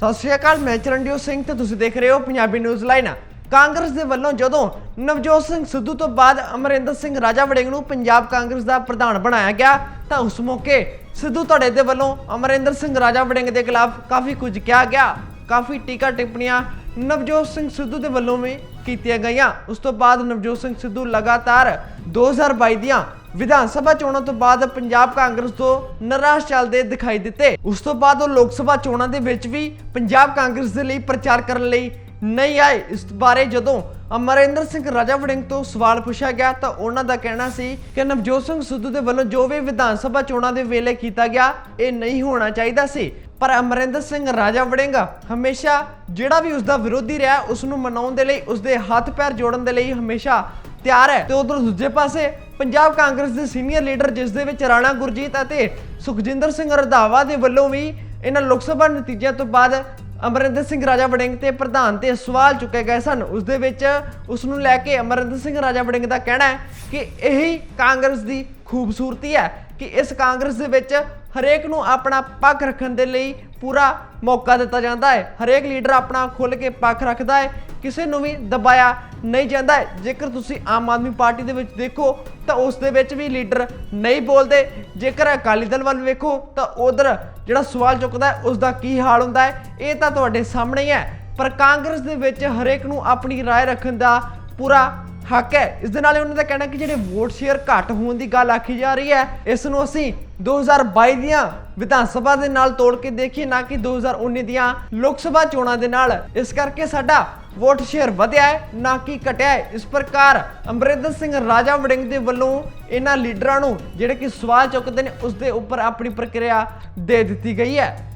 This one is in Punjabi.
ਸਤਿ ਸ਼੍ਰੀ ਅਕਾਲ, ਮੈਂ ਚਰਨਜੀਤ ਸਿੰਘ ਤੇ ਤੁਸੀਂ ਦੇਖ ਰਹੇ ਹੋ ਪੰਜਾਬੀ ਨਿਊਜ਼ ਲਾਈਨ ਕਾਂਗਰਸ ਦੇ ਵੱਲੋਂ ਜਦੋਂ ਨਵਜੋਤ ਸਿੰਘ ਸਿੱਧੂ ਤੋਂ ਬਾਅਦ ਅਮਰਿੰਦਰ ਸਿੰਘ ਰਾਜਾ ਵੜਿੰਗ ਨੂੰ ਪੰਜਾਬ ਕਾਂਗਰਸ ਦਾ ਪ੍ਰਧਾਨ ਬਣਾਇਆ ਗਿਆ, ਤਾਂ ਉਸ ਮੌਕੇ ਸਿੱਧੂ ਧੜੇ ਦੇ ਵੱਲੋਂ ਅਮਰਿੰਦਰ ਸਿੰਘ ਰਾਜਾ ਵੜਿੰਗ ਦੇ ਖਿਲਾਫ ਕਾਫੀ ਕੁਝ ਕਿਹਾ ਗਿਆ। ਕਾਫੀ ਟੀਕਾ ਟਿੱਪਣੀਆਂ ਨਵਜੋਤ ਸਿੰਘ ਸਿੱਧੂ ਦੇ ਵੱਲੋਂ ਵੀ ਕੀਤੀਆਂ ਗਈਆਂ। ਉਸ ਤੋਂ ਬਾਅਦ ਨਵਜੋਤ ਸਿੰਘ ਸਿੱਧੂ ਲਗਾਤਾਰ 2022 ਦੀਆਂ ਵਿਧਾਨ ਸਭਾ ਚੋਣਾਂ ਤੋਂ ਬਾਅਦ ਪੰਜਾਬ ਕਾਂਗਰਸ ਤੋਂ ਨਿਰਾਸ਼ ਚੱਲਦੇ ਦਿਖਾਈ ਦਿੱਤੇ। ਉਸ ਤੋਂ ਬਾਅਦ ਉਹ ਲੋਕ ਸਭਾ ਚੋਣਾਂ ਦੇ ਵਿੱਚ ਵੀ ਪੰਜਾਬ ਕਾਂਗਰਸ ਦੇ ਲਈ ਪ੍ਰਚਾਰ ਕਰਨ ਲਈ ਨਹੀਂ ਆਏ। ਇਸ ਬਾਰੇ ਜਦੋਂ ਅਮਰਿੰਦਰ ਸਿੰਘ ਰਾਜਾ ਵੜਿੰਗ ਤੋਂ ਸਵਾਲ ਪੁੱਛਿਆ ਗਿਆ ਤਾਂ ਉਹਨਾਂ ਦਾ ਕਹਿਣਾ ਸੀ ਕਿ ਨਵਜੋਤ ਸਿੰਘ ਸਿੱਧੂ ਦੇ ਵੱਲੋਂ ਜੋ ਵੀ ਵਿਧਾਨ ਸਭਾ ਚੋਣਾਂ ਦੇ ਵੇਲੇ ਕੀਤਾ ਗਿਆ, ਇਹ ਨਹੀਂ ਹੋਣਾ ਚਾਹੀਦਾ ਸੀ। ਪਰ ਅਮਰਿੰਦਰ ਸਿੰਘ ਰਾਜਾ ਵੜਿੰਗ ਹਮੇਸ਼ਾ ਜਿਹੜਾ ਵੀ ਉਸ ਦਾ ਵਿਰੋਧੀ ਰਿਹਾ ਉਸ ਨੂੰ ਮਨਾਉਣ ਦੇ ਲਈ ਉਸ ਦੇ ਹੱਥ ਪੈਰ ਜੋੜਨ ਦੇ ਲਈ ਹਮੇਸ਼ਾ ਤਿਆਰ ਹੈ। ਤੇ ਉਧਰ ਦੂਜੇ ਪਾਸੇ ਪੰਜਾਬ ਕਾਂਗਰਸ ਦੇ ਸੀਨੀਅਰ ਲੀਡਰ, ਜਿਸ ਦੇ ਵਿੱਚ ਰਾਣਾ ਗੁਰਜੀਤ ਅਤੇ ਸੁਖਜਿੰਦਰ ਸਿੰਘ ਰੰਧਾਵਾ ਦੇ ਵੱਲੋਂ ਵੀ ਇਹਨਾਂ ਲੋਕ ਸਭਾ ਨਤੀਜਿਆਂ ਤੋਂ ਬਾਅਦ ਅਮਰਿੰਦਰ ਸਿੰਘ ਰਾਜਾ ਵੜਿੰਗ ਤੇ ਪ੍ਰਧਾਨ ਤੇ ਸਵਾਲ ਚੁੱਕੇ ਗਏ ਸਨ। ਉਸ ਦੇ ਵਿੱਚ ਉਸ ਨੂੰ ਲੈ ਕੇ ਅਮਰਿੰਦਰ ਸਿੰਘ ਰਾਜਾ ਵੜਿੰਗ ਦਾ ਕਹਿਣਾ ਹੈ ਕਿ ਇਹੀ ਕਾਂਗਰਸ ਦੀ ਖੂਬਸੂਰਤੀ ਹੈ। ਕਿ ਇਸ ਕਾਂਗਰਸ ਦੇ ਵਿੱਚ ਹਰੇਕ ਨੂੰ ਆਪਣਾ ਪੱਖ ਰੱਖਣ ਦੇ ਲਈ ਪੂਰਾ ਮੌਕਾ ਦਿੱਤਾ ਜਾਂਦਾ ਹੈ ਹਰੇਕ ਲੀਡਰ ਆਪਣਾ ਖੁੱਲ ਕੇ ਪੱਖ ਰੱਖਦਾ ਹੈ ਕਿਸੇ ਨੂੰ ਵੀ ਦਬਾਇਆ ਨਹੀਂ ਜਾਂਦਾ ਹੈ। ਜੇਕਰ ਤੁਸੀਂ ਆਮ ਆਦਮੀ ਪਾਰਟੀ ਦੇ ਵਿੱਚ ਦੇਖੋ ਤਾਂ ਉਸ ਦੇ ਵਿੱਚ ਵੀ ਲੀਡਰ ਨਹੀਂ ਬੋਲਦੇ ਜੇਕਰ ਅਕਾਲੀ ਦਲ ਵੱਲ ਵੇਖੋ ਤਾਂ ਉਧਰ ਜਿਹੜਾ ਸਵਾਲ ਚੁੱਕਦਾ ਹੈ ਉਸ ਦਾ ਕੀ ਹਾਲ ਹੁੰਦਾ ਹੈ ਇਹ ਤਾਂ ਤੁਹਾਡੇ ਸਾਹਮਣੇ ਹੀ ਹੈ ਪਰ ਕਾਂਗਰਸ ਦੇ ਵਿੱਚ ਹਰੇਕ ਨੂੰ ਆਪਣੀ رائے ਰੱਖਣ ਦਾ ਪੂਰਾ ਹੱਕ ਹੈ। ਇਸ ਦੇ ਨਾਲ ਹੀ ਉਹਨਾਂ ਦਾ ਕਹਿਣਾ ਕਿ ਜਿਹੜੇ ਵੋਟ ਸ਼ੇਅਰ ਘੱਟ ਹੋਣ ਦੀ ਗੱਲ ਆਖੀ ਜਾ ਰਹੀ ਹੈ, ਇਸ ਨੂੰ ਅਸੀਂ 2022 ਦੀਆਂ ਵਿਧਾਨ ਸਭਾ ਦੇ ਨਾਲ ਤੋੜ ਕੇ ਦੇਖੀਏ, ਨਾ ਕਿ 2019 ਦੀਆਂ ਲੋਕ ਸਭਾ ਚੋਣਾਂ ਦੇ ਨਾਲ। ਇਸ ਕਰਕੇ ਸਾਡਾ ਵੋਟ ਸ਼ੇਅਰ ਵਧਿਆ ਹੈ, ਨਾ ਕਿ ਘਟਿਆ ਹੈ। ਇਸ ਪ੍ਰਕਾਰ ਅਮਰਿੰਦਰ ਸਿੰਘ ਰਾਜਾ ਵੜਿੰਗ ਦੇ ਵੱਲੋਂ ਇਹਨਾਂ ਲੀਡਰਾਂ ਨੂੰ ਜਿਹੜੇ ਕਿ ਸਵਾਲ ਚੁੱਕਦੇ ਨੇ ਉਸ ਦੇ ਉੱਪਰ ਆਪਣੀ ਪ੍ਰਕਿਰਿਆ ਦੇ ਦਿੱਤੀ ਗਈ ਹੈ।